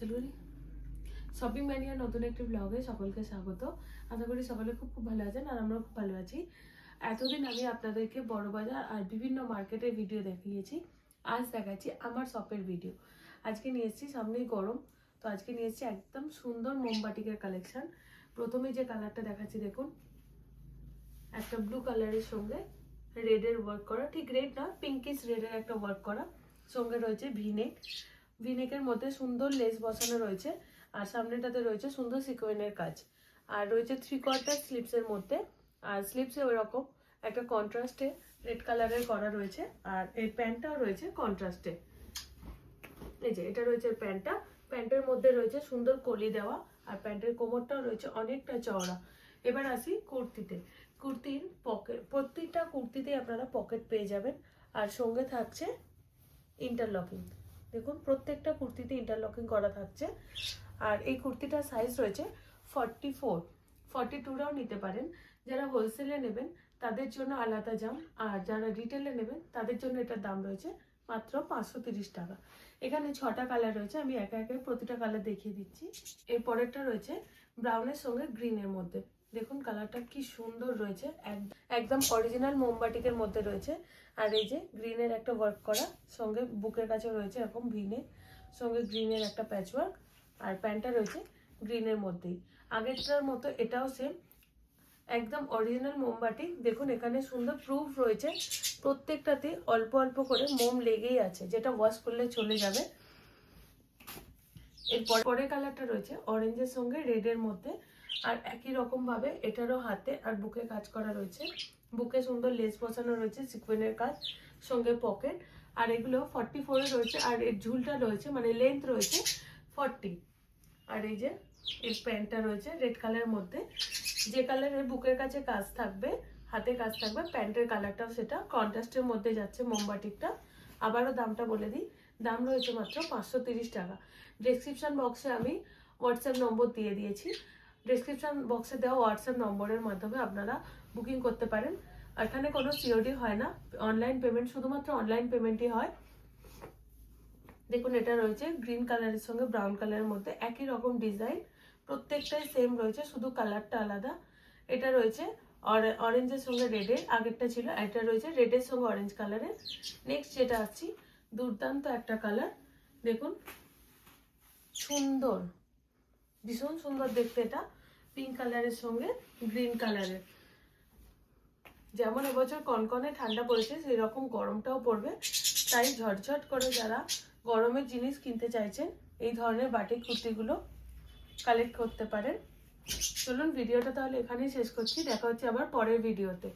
চলুন। শপিং ম্যানিয়ার নতুন একটি ব্লগে সকলকে স্বাগত। আশা করি সকলে খুব খুব ভালো আছেন আর আমরা খুব ভালো আছি। এতদিন আমি আপনাদেরকে বড় বাজার আর বিভিন্ন মার্কেটের ভিডিও দেখিয়েছি। আজ দেখাচ্ছি আমার শপের ভিডিও আজকে নিয়ে এসেছি সামনেই গরম। তো আজকে নিয়ে এসেছি একদম সুন্দর মোমবাটিকের কালেকশান প্রথমে যে কালারটা দেখাচ্ছি দেখুন। একটা ব্লু কালারের সঙ্গে রেডের ওয়ার্ক করা। ঠিক রেড না পিঙ্কিশ রেডের একটা ওয়ার্ক করা। সঙ্গে রয়েছে ভিনেক ভিনেকের মধ্যে সুন্দর লেস বসানো রয়েছে, আর সামনেটাতে রয়েছে সুন্দর সিকোয়েনের কাজ। আর রয়েছে থ্রি কোয়ার্টার স্লিপসের মধ্যে, আর স্লিপসে ওই রকম একটা কন্ট্রাস্টে রেড কালারের করা রয়েছে, আর এই প্যান্টটাও রয়েছে কন্ট্রাস্টে এই যে, এটা রয়েছে প্যান্টটা। প্যান্টের মধ্যে রয়েছে সুন্দর কলি দেওয়া, আর প্যান্টের কোমরটাও রয়েছে অনেকটা চওড়া। এবার আসি কুর্তিতে। কুর্তির পকেট প্রত্যেকটা কুর্তিতে আপনারা পকেট পেয়ে যাবেন, আর সঙ্গে থাকছে ইন্টারলকিং দেখুন, প্রত্যেকটা কুর্তিতে ইন্টারলকিং করা থাকছে। আর এই কুর্তিটার সাইজ রয়েছে ফর্টি ফোর ফর্টি টুরাও নিতে পারেন। যারা হোলসেলে নেবেন, তাদের জন্য আলাদা দাম। আর যারা রিটেলে নেবেন, তাদের জন্য এটার দাম রয়েছে মাত্র পাঁচশো তিরিশ টাকা। এখানে ছটা কালার রয়েছে, আমি একে একে প্রতিটা কালার দেখিয়ে দিচ্ছি। এর পরেরটা রয়েছে ব্রাউনের সঙ্গে গ্রিনের মধ্যে। দেখুন কালারটা কি সুন্দর রয়েছে। এক- একদম অরিজিনাল মোমবাটিকের মধ্যে রয়েছে। আর এই যে গ্রিনের একটা ওয়ার্ক করা, সঙ্গে বুকের কাছে রয়েছে এরকম ভিনে সঙ্গে গ্রিনের একটা প্যাচওয়ার্ক আর প্যান্টটা রয়েছে গ্রিনের মধ্যেই। আগেরটার মতো এটাও সেম একদম অরিজিনাল মোমবাটি দেখুন এখানে সুন্দর প্রুফ রয়েছে। প্রত্যেকটাতে অল্প অল্প করে মোম লেগেই আছে, যেটা ওয়াশ করলে চলে যাবে। এর পরে- পরের কালারটা রয়েছে অরেঞ্জের সঙ্গে রেডের মধ্যে। আর একই রকম ভাবে এটারও হাতে আর বুকে কাজ করা রয়েছে। বুকে সুন্দর লেস বসানো রয়েছে, সিকুয়েনের কাজ, সঙ্গে পকেট, আর এগুলো ফর্টি ফোরে রয়েছে, আর এর ঝুলটা রয়েছে মানে লেন্থ রয়েছে ফর্টি আর এই যে, এর প্যান্টটা রয়েছে রেড কালারের মধ্যে। যে কালারের বুকের কাছে কাজ থাকবে, হাতে কাজ থাকবে প্যান্টের কালারটাও সেটা। কন্ট্রাস্টের মধ্যে যাচ্ছে মোমবাটিকটা আবারও দামটা বলে দিই, দাম রয়েছে মাত্র পাঁচশো টাকা। ডেসক্রিপশন বক্সে আমি হোয়াটসঅ্যাপ নম্বর দিয়ে দিয়েছি। ডেসক্রিপশন বক্সে দেওয়া হোয়াটসঅ্যাপ নম্বরের মাধ্যমে আপনারা বুকিং করতে পারেন। এখানে কোনো সিওডি হয় না। অনলাইন পেমেন্ট শুধুমাত্র অনলাইন পেমেন্টই হয়। দেখুন, এটা রয়েছে গ্রিন কালারের সঙ্গে ব্রাউন কালারের মধ্যে। একই রকম ডিজাইন প্রত্যেকটাই সেম রয়েছে, শুধু কালারটা আলাদা। এটা রয়েছে অরেঞ্জের সঙ্গে রেডের আগেরটা ছিল এটা রয়েছে রেডের সঙ্গে অরেঞ্জ কালারের নেক্সট যেটা আসছি, দুর্দান্ত একটা কালার দেখুন, সুন্দর। ভীষণ সুন্দর দেখতে এটা। পিঙ্ক কালারের সঙ্গে গ্রিন কালারের যেমন এবছর কনকনে ঠান্ডা পড়েছে সেই রকম গরমটাও পড়বে। তাই ঝটঝট করে যারা গরমের জিনিস কিনতে চাইছেন, এই ধরনের বাটিক কুর্তিগুলো কালেক্ট করতে পারেন। চলুন, ভিডিওটা তাহলে এখানেই শেষ করছি। দেখা হচ্ছে আবার পরের ভিডিওতে।